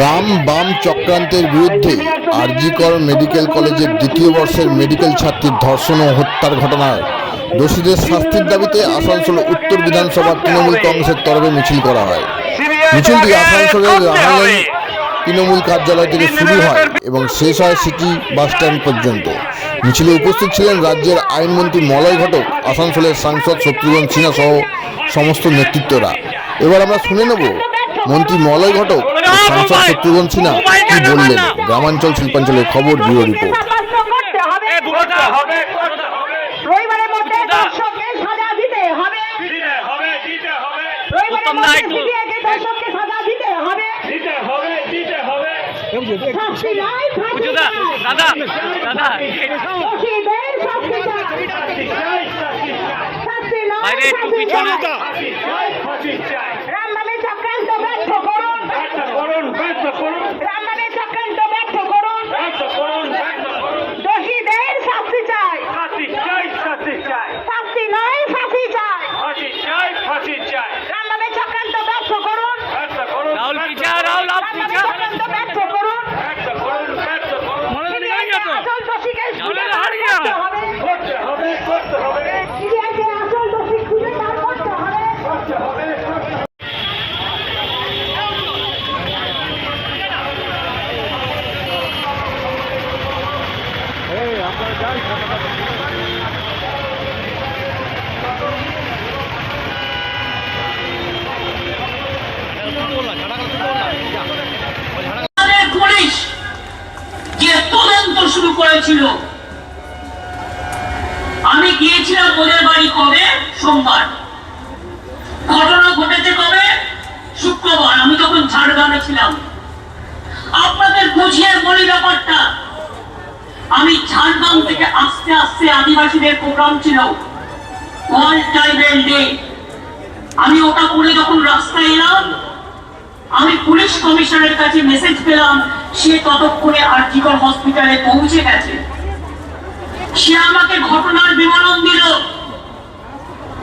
রাম বাম চক্রান্তের বিরুদ্ধে আরজিকর মেডিকেল কলেজের দ্বিতীয় বর্ষের মেডিকেল ছাত্রীর ধর্ষণ ও হত্যার ঘটনায় দোষীদের শাস্তির দাবিতে আসানসোল উত্তর বিধানসভার তৃণমূল কংগ্রেসের তরফে মিছিল করা হয়। মিছিলটি আসানসোলের রামায়ণ তৃণমূল কার্যালয় থেকে শুরু হয় এবং শেষ হয় সিটি বাস স্ট্যান্ড পর্যন্ত। মিছিলে উপস্থিত ছিলেন রাজ্যের আইনমন্ত্রী মলয় ঘটক আসানসোলের সাংসদ শত্রুঘ্ন সিনহা সহ সমস্ত নেতৃত্বরা। এবার আমরা শুনে নেব মন্ত্রী মলয় ঘটক সাংসদ শত্রুঘ্ন সিনহা কি বললেন? গ্রামাঞ্চল শিল্পাঞ্চলের খবর ব্যুরো রিপোর্ট। দাদা দাদা বাইরে mejor করেছিল আমি গিয়েছিলাম ওদের বাড়ি কবে? সোমবার। ঘটনা ঘটেছে কবে? শুক্রবার। আমি তখন ঝাড়গ্রামে ছিলাম। আপনাদের বুঝিয়ে বলি ব্যাপারটা। আমি ঝাড়গ্রাম থেকে আস্তে আস্তে আদিবাসীদের প্রোগ্রাম ছিল। ওয়ার্ল্ড ট্রাইবেল আমি ওটা করে যখন রাস্তায় এলাম আমি পুলিশ কমিশনারের কাছে মেসেজ পেলাম, সে ততক্ষণে আর্জিকর হসপিটালে পৌঁছে গেছে। সে আমাকে ঘটনার বিবরণ দিল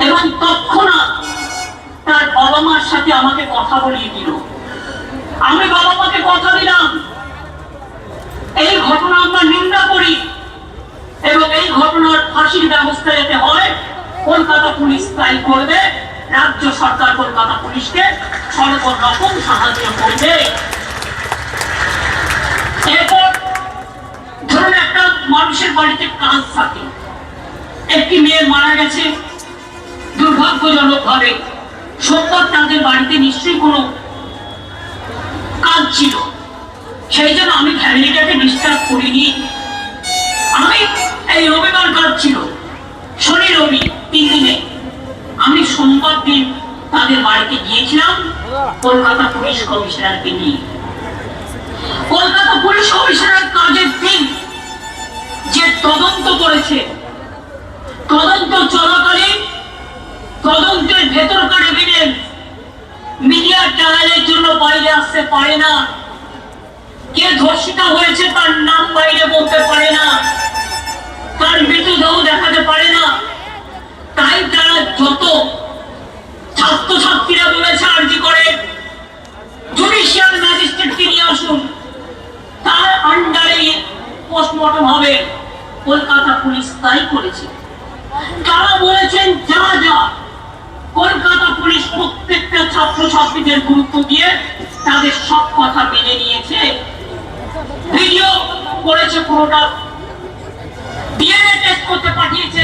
এবং তৎক্ষণাৎ তার বাবা মার সাথে আমাকে কথা বলিয়ে দিল। আমি বাবা মাকে কথা দিলাম, এই ঘটনা আমরা নিন্দা করি এবং এই ঘটনার ফাঁসির ব্যবস্থা যাতে হয়, কলকাতা পুলিশ তাই করবে। রাজ্য সরকার কলকাতা পুলিশকে সর্বরকম সাহায্য করবে। এরপর ধরুন একটা মানুষের বাড়িতে কাজ থাকে। একটি মেয়ে মারা গেছে, দুর্ভাগ্যজনক ভাবে। সোমবার তাদের বাড়িতে নিশ্চয়ই কোনো কাজ ছিল। সেই জন্য আমি ফ্যামিলিটাকে ডিস্টার্ব করিনি। আমি, এই রবিবার কাজ ছিল। শনি রবি, তিন দিনে। আমি সোমবার দিন তাদের বাড়িতে গিয়েছিলাম, কলকাতা পুলিশ কমিশনারকে নিয়ে। কলকাতা পুলিশ কমিশনার কাজের দিন যে তদন্ত করেছে, তদন্ত চলাকালীন তদন্তের ভেতরকার এভিডেন্স মিডিয়া ট্রায়ালের জন্য বাইরে আসতে পারে না। কে ধর্ষিত হয়েছে তার নাম বাইরে বলতে পারে না। তার মৃতদেহ দেখাতে পারে না। তাই তারা যত ছাত্রছাত্রীরা বলেছে আর্জি করে জুডিশিয়াল ম্যাজিস্ট্রেটকে নিয়ে আসুন। তার আন্ডারে পোস্টমর্টম হবে, কলকাতা পুলিশ তাই করেছে। তারা বলেছেন, যা যা, কলকাতা পুলিশ প্রত্যেকটা ছাত্রছাত্রীদের গুরুত্ব দিয়ে তাদের সব কথা মেনে নিয়েছে। ভিডিও করেছে পুরোটা। ডিএনএ টেস্ট করতে পাঠিয়েছে।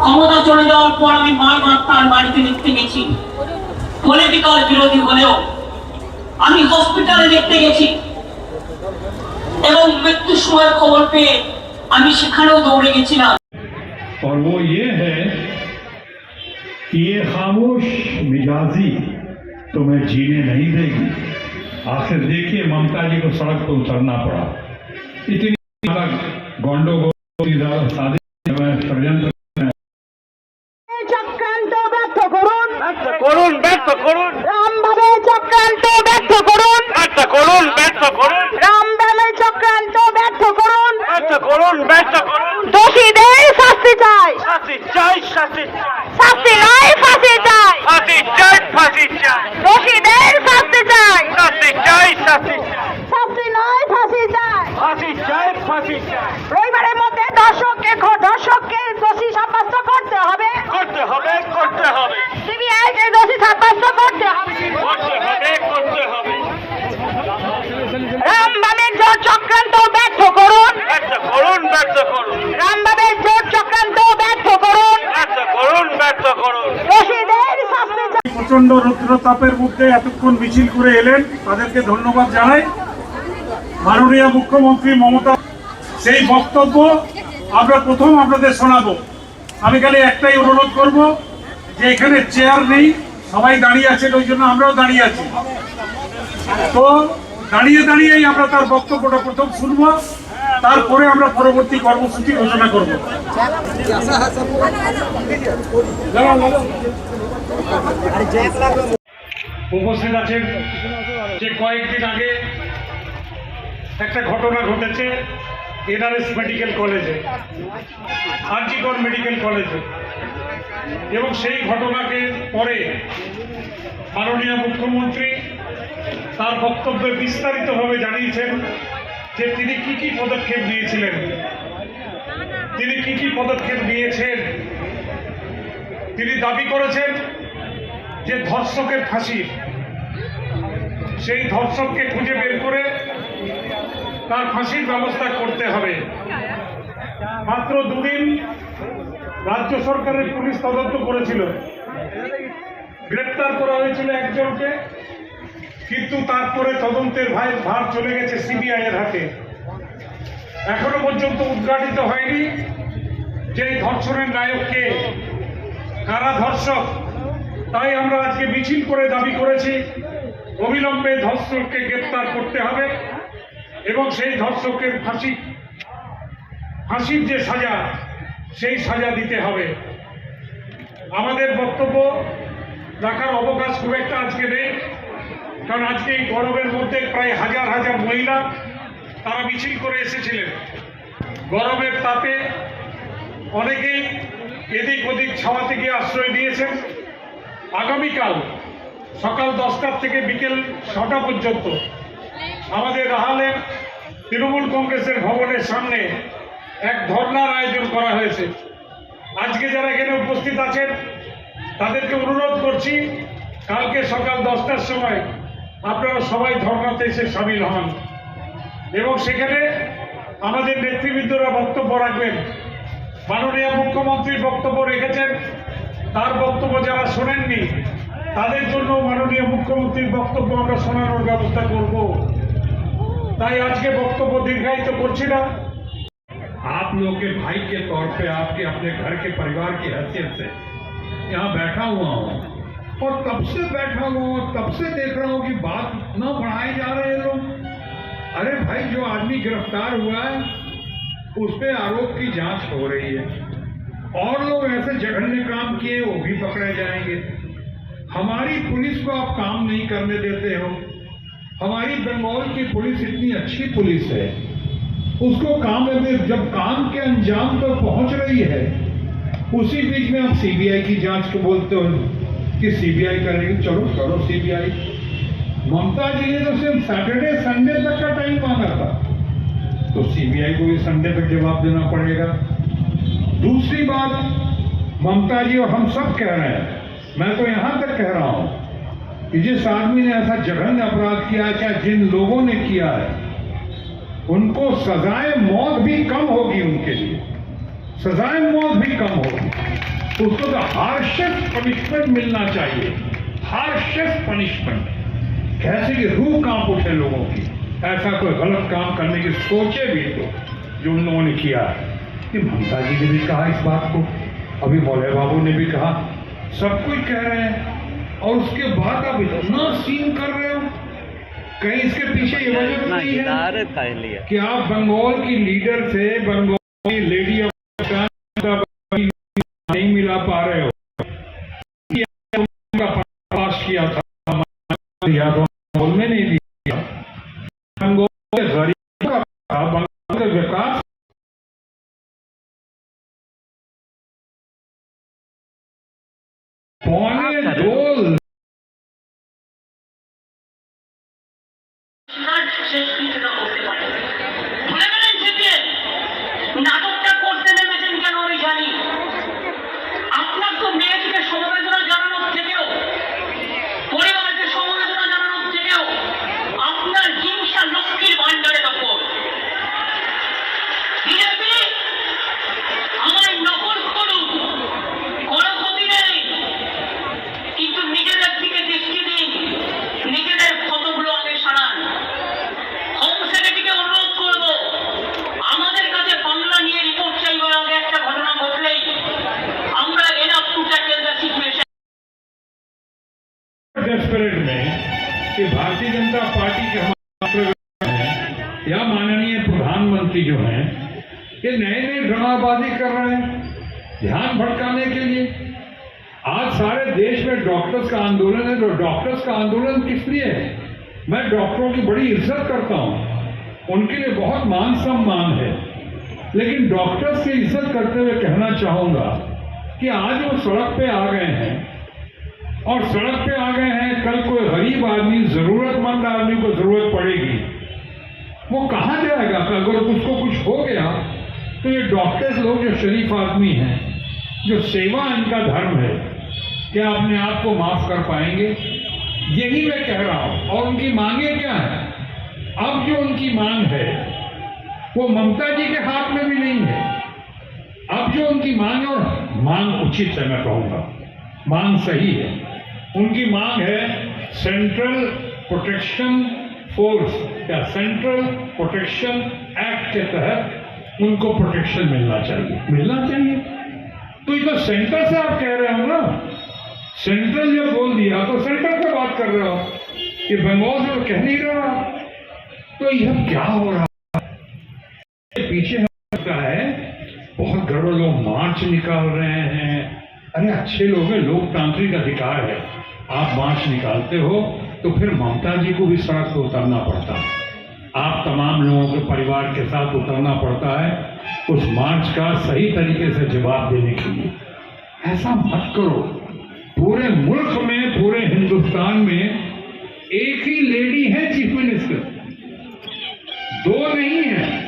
ক্ষমতা চলে যাওয়ার পর আমি বারবার তার বাড়িতে দেখতে গেছি পলিটিক্যাল বিরোধী হলেও আমি হসপিটালে দেখতে গেছি এবং মৃত্যুর সময় খবর পেয়ে আমি সেখানেও দৌড়ে গেছিলাম और वो ये है कि ये खामोश मिजाजी तुम्हें जीने नहीं देगी आखिर देखिए ममता जी को सड़क पर उतरना पड़ा इतनी ज्यादा गंडोगोल इतनी ज्यादा शादी করুন ব্যর্থ করুন দোষীদের শাস্তি চাই। শাস্তি চাই শাস্তি চাই। শাস্তি নয় ফাঁসি চাই। ফাঁসি চাই ফাঁসি চাই। দোষীদের শাস্তি চাই। শাস্তি চাই শাস্তি নয় ফাঁসি চাই ফাঁসি চাই ফাঁসি চাই রবিবারের মধ্যে দর্শককে ঘ- দর্শককে দোষী সাব্যস্ত করতে হবে করতে হবে করতে হবে সিবিআই কে দোষী সাব্যস্ত করতে হবে করতে হবে করতে হবে রামবামের জোর চক্রান্ত ব্যর্থ করুন ব্যর্থ করুন ব্যর্থ করুন রামবামের জোর চক্রান্ত ব্যর্থ করুন ব্যর্থ করুন ব্যর্থ করুন দোষীদের শাস্তি চাই প্রচণ্ড রৌদ্রতাপের মধ্যে এতক্ষণ মিছিল করে এলেন, তাদেরকে ধন্যবাদ জানাই। মাননীয় মুখ্যমন্ত্রী মমতা, সেই বক্তব্য আমরা প্রথম আপনাদের শোনাবো। আমি খালি একটাই অনুরোধ করব, যে এখানে চেয়ার নেই, সবাই দাঁড়িয়ে আছেন, ওই জন্য আমরাও দাঁড়িয়ে আছি। তো দাঁড়িয়ে দাঁড়িয়েই আমরা তার বক্তব্যটা প্রথম শুনব, তারপরে আমরা পরবর্তী কর্মসূচি ঘোষণা করব। উপস্থিত আছেন। যে কয়েকদিন আগে একটা ঘটনা ঘটেছে এনআরএস মেডিকেল কলেজে, আরজিকর মেডিকেল কলেজে। এবং সেই ঘটনাকে পরে মাননীয় মুখ্যমন্ত্রী তার বক্তব্যে বিস্তারিতভাবে জানিয়েছেন যে তিনি কি কি পদক্ষেপ নিয়েছিলেন। তিনি কি কি পদক্ষেপ নিয়েছেন, তিনি দাবি করেছেন যে ধর্ষকের ফাঁসি, সেই ধর্ষককে খুঁজে বের করে তার ফাঁসির ব্যবস্থা করতে হবে। মাত্র দুদিন রাজ্য সরকারের পুলিশ তদন্ত করেছিল। গ্রেপ্তার করা হয়েছিল একজনকে, কিন্তু তারপরে তদন্তের ভাই ভার চলে গেছে সিবিআই এর হাতে। এখনও পর্যন্ত উদ্ঘাটিত হয়নি যে ধর্ষণের নায়ককে, কারা ধর্ষক তাই আমরা আজকে মিছিল করে দাবি করেছি, অবিলম্বে ধর্ষককে গ্রেপ্তার করতে হবে এবং সেই ধর্ষকের ফাঁসি, ফাঁসির যে সাজা, সেই সাজা দিতে হবে। আমাদের বক্তব্য, রাখার অবকাশ খুব একটা আজকে নেই, কারণ আজকে এই গরমের মধ্যে প্রায় হাজার হাজার মহিলা তারা মিছিল করে এসেছিলেন। গরমের তাপে অনেকেই এদিক ওদিক ছাওয়াতে গিয়ে আশ্রয় নিয়েছেন। আগামীকাল সকাল দশটার থেকে বিকেল ছটা পর্যন্ত আমাদের রাহালের তৃণমূল কংগ্রেসের ভবনের সামনে এক ধর্নার আয়োজন করা হয়েছে। আজকে যারা এখানে উপস্থিত আছেন, তাদেরকে অনুরোধ করছি, কালকে সকাল দশটার সময় আপনারা সবাই ধর্নাতে এসে সামিল হন। এবং সেখানে আমাদের নেতৃবৃন্দরা বক্তব্য রাখবেন। মাননীয় মুখ্যমন্ত্রীর বক্তব্য রেখেছেন। তার বক্তব্য যারা শোনেননি তাদের জন্য মাননীয় মুখ্যমন্ত্রীর বক্তব্য আমরা শোনানোর ব্যবস্থা করব তাই আজকে বক্তব্য দীর্ঘায়িত করছি না आप लोग के भाई के तौर पे आपके अपने घर के परिवार की हैसियत से यहाँ बैठा हुआ हूँ और तब से बैठा हुआ हूँ तब से देख रहा हूँ कि बात इतना बढ़ाए जा रहे हैं लोग अरे भाई जो आदमी गिरफ्तार हुआ है उस पे आरोप की जांच हो रही है और लोग ऐसे जघन्य काम किए, वो भी पकड़े जाएँगे। हमारी पुलिस को आप काम नहीं करने देते हो। हमारी बंगाल की पुलिस इतनी अच्छी पुलिस है। उसको काम जब काम के अंजाम पर पहुँच रही है, उसी बीच में आप सीबीआई की जाँच को बोलते हो कि सीबीआई करेगी। चलो करो सीबीआई ममता जी ने तो सिर्फ़ सैटरडे संडे तक का टाइम मांगा था। तो सीबीआई को भी संडे तक जवाब देना पड़ेगा। दूसरी बात, ममता जी और हम सब कह रहे हैं। मैं तो यहाँ तक कह रहा हूँ कि जिस आदमी ने ऐसा जघन्य अपराध किया है चाहे जिन लोगों ने किया है, उनको सजाए मौत भी कम होगी उनके लिए। सजाए मौत भी कम होगी। तो उसको तो हार्शेस्ट पनिशमेंट मिलना चाहिए। हार्शेस्ट पनिशमेंट कैसे कि रूह काँप उठे लोगों की। ऐसा कोई गलत काम करने की सोचे भी तो जो उन लोगों ने किया है। कि ममता जी ने भी कहा इस बात को। अभी भोले बाबू ने भी कहा सब कुछ कह रहे हैं और उसके बाद आप इतना सीन कर रहे हो। कहीं इसके पीछे ये वजह तो नहीं है कि आप बंगाल की लीडर से बंगाल की लेडी ऑफ़ नहीं मिला पा रहे हो। किया था। डॉक्टर्स का आंदोलन है तो डॉक्टर्स का आंदोलन किस लिए है? मैं डॉक्टरों की बड़ी इज़्ज़त करता हूँ। उनके लिए बहुत मान सम्मान है। लेकिन डॉक्टर्स की इज़्ज़त करते हुए कहना चाहूँगा कि आज वो सड़क पे आ गए हैं। और सड़क पे आ गए हैं, कल कोई गरीब आदमी, जरूरतमंद आदमी को ज़रूरत पड़ेगी। वो कहाँ जाएगा? अगर उसको कुछ हो गया तो ये डॉक्टर्स लोग, जो शरीफ आदमी हैं, जो सेवा इनका धर्म है क्या अपने आप को माफ़ कर पाएँगे? यही मैं कह रहा हूँ। और उनकी मांगे क्या है? अब जो उनकी मांग है, वो ममता जी के हाथ में भी नहीं है। अब जो उनकी मांग और मांग उचित है, मैं कहूँगा, मांग सही है। उनकी मांग है सेंट्रल प्रोटेक्शन फोर्स या सेंट्रल प्रोटेक्शन एक्ट के तहत उनको प्रोटेक्शन मिलना चाहिए। मिलना चाहिए। तो ये तो सेंटर से आप कह रहे हो ना? सेंट्रल जब बोल दिया तो सेंटर से बात कर रहे हो ये बंगाल से कह नहीं रहा। तो यह क्या हो रहा है? पीछे लगता है, बहुत गड़बड़ लोग मार्च निकाल रहे हैं। अरे अच्छे लोग हैं, लोकतांत्रिक अधिकार है। आप मार्च निकालते हो तो फिर ममता जी को भी सड़क पर उतरना पड़ता है। आप तमाम लोगों के परिवार के साथ उतरना पड़ता है, उस मार्च का सही तरीके से जवाब देने के लिए। ऐसा मत करो। पूरे मुल्क में, पूरे हिंदुस्तान में एक ही लेडी है चीफ मिनिस्टर दो नहीं है।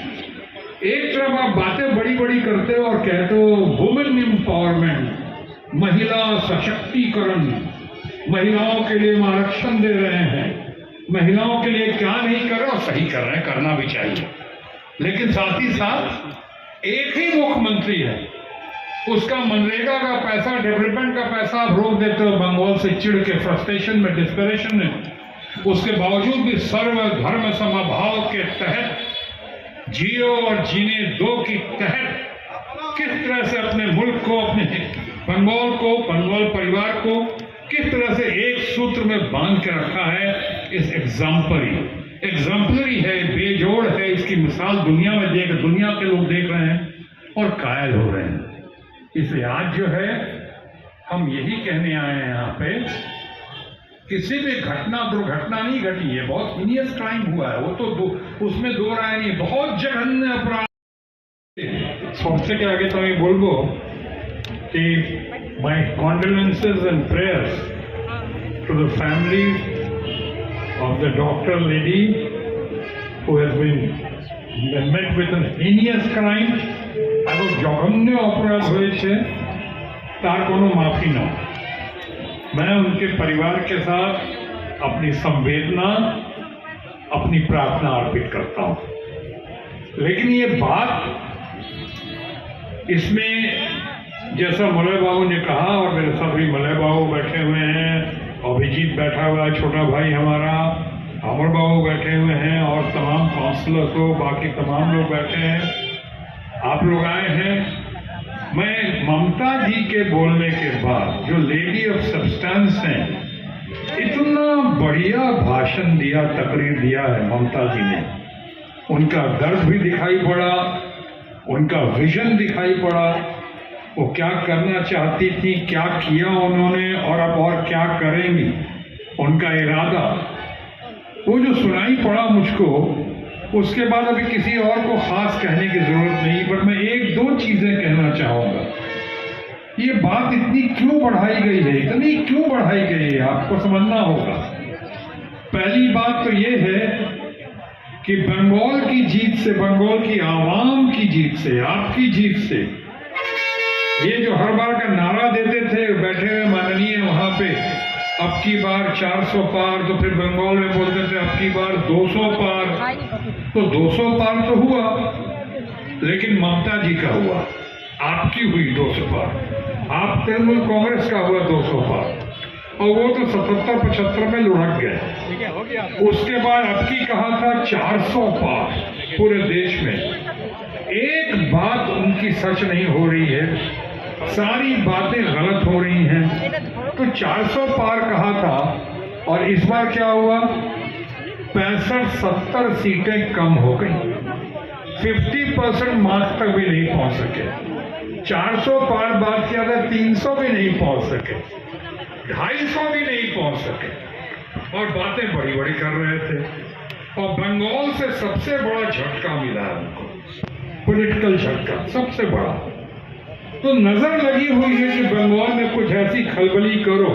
एक तरफ़ आप बातें बड़ी बड़ी करते हो और कहते हो वुमेन एम्पावरमेंट महिला सशक्तिकरण, महिलाओं के लिए हम आरक्षण दे रहे हैं, महिलाओं के लिए क्या नहीं कर रहे और सही कर रहे हैं, करना भी चाहिए। लेकिन साथ ही साथ एक ही मुख्यमंत्री है। उसका मनरेगा का पैसा डेवलपमेंट का पैसा आप रोक देते हो, बंगाल से चिढ़ के फ्रस्ट्रेशन में डिस्परेशन में। उसके बावजूद भी सर्व धर्म समभाव के तहत, जियो और जीने दो की तहत किस तरह से अपने मुल्क को, अपने बंगाल को, बंगाल परिवार को, किस तरह से एक सूत्र में बाँध के रखा है, इस एग्जाम्परी एग्जाम्पलरी है, बेजोड़ है, इसकी मिसाल दुनिया में देख, दुनिया के लोग देख रहे हैं और कायल हो रहे हैं। इसलिए आज जो है हम यही कहने आए हैं यहाँ पे किसी भी घटना दुर्घटना नहीं घटी है बहुत हिनियस क्राइम हुआ है वो तो दो, उसमें दो राय नहीं बहुत जघन्य अपराध सबसे आगे तो আমি বলবো कि my condolences and prayers to the family of the doctor lady who has been met with an heinous crime এবং জঘন্য অপরাধ হয়েছে তার কোনো মাফি না मैं उनके परिवार के साथ अपनी संवेदना अपनी प्रार्थना अर्पित करता हूं लेकिन ये बात इसमें जैसा मलय बाबू ने कहा और मेरे साथ भी मलय बाबू बैठे हुए हैं अभिजीत बैठा हुआ है छोटा भाई हमारा अमर बाबू बैठे हुए हैं और तमाम काउंसलर्स लोग बाकी तमाम लोग बैठे हैं आप लोग आए हैं। मैं ममता जी के बोलने के बाद, जो लेडी ऑफ़ सब्सटेंस हैं, इतना बढ़िया भाषण दिया, तकरीर दिया है ममता जी ने। उनका दर्द भी दिखाई पड़ा, उनका विजन दिखाई पड़ा। वो क्या करना चाहती थी, क्या किया उन्होंने, और अब और क्या करेंगी? उनका इरादा। वो जो सुनाई पड़ा मुझको उसके बाद अभी किसी और को खास कहने की ज़रूरत नहीं, पर मैं एक दो चीज़ें कहना चाहूँगा। ये बात इतनी क्यों बढ़ाई गई है? इतनी क्यों बढ़ाई गई है? आपको समझना होगा। पहली बात तो ये है कि बंगाल की जीत से, बंगाल की आवाम की जीत से, आपकी जीत से, ये जो हर बार का नारा देते थे, बैठे हुए माननीय वहाँ पे अब की बार 400 पार तो फिर बंगाल में बोलते थे अब की बार 200 पार। तो 200 पार तो हुआ, लेकिन ममता जी का हुआ, आपकी हुई 200 पार। आप तृणमूल कांग्रेस का हुआ 200 पार। और वो तो सतहत्तर, पचहत्तर में लुढ़क गए। उसके बाद अब की कहा था 400 पार पूरे देश में। एक बात उनकी सच नहीं हो रही है सारी बातें गलत हो रही हैं। तो 400 पार कहा था, और इस बार क्या हुआ? पैंसठ, सत्तर सीटें कम हो गई। 50 परसेंट मार्क्स तक भी नहीं पहुँच सके। 400 पार बात किया था 300 भी नहीं पहुँच सके। 250 भी नहीं पहुँच सके। और बातें बड़ी बड़ी कर रहे थे। और बंगाल से सबसे बड़ा झटका मिला है उनको पॉलिटिकल झटका, सबसे बड़ा। तो नज़र लगी हुई है कि बंगाल में कुछ ऐसी खलबली करो,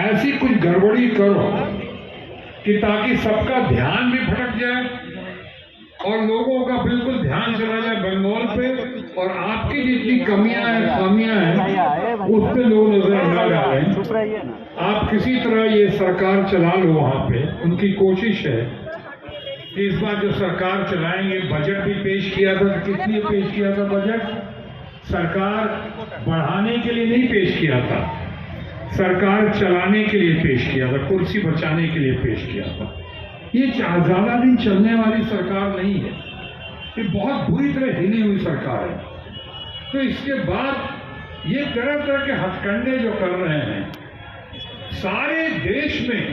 ऐसी कुछ गड़बड़ी करो, कि ताकि सबका ध्यान भी भटक जाए और लोगों का बिल्कुल ध्यान चला जाए बंगाल पे और आपकी जितनी कमियाँ हैं, खामियाँ हैं, उस पर लोग नज़र न डालें। आप किसी तरह ये सरकार चला लो वहाँ पे। उनकी कोशिश है कि इस बार जो सरकार चलाएँगे, बजट भी पेश किया था लिए पेश किया था बजट? सरकार बढ़ाने के लिए नहीं पेश किया था। सरकार चलाने के लिए पेश किया था, कुर्सी बचाने के लिए पेश किया था। ये ज़्यादा दिन चलने वाली सरकार नहीं है। ये बहुत बुरी तरह हिली हुई सरकार है। तो इसके बाद ये तरह तरह के हथकंडे जो कर रहे हैं, सारे देश में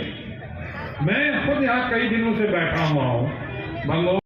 मैं खुद यहाँ कई दिनों से बैठा हुआ हूँ। बंगाल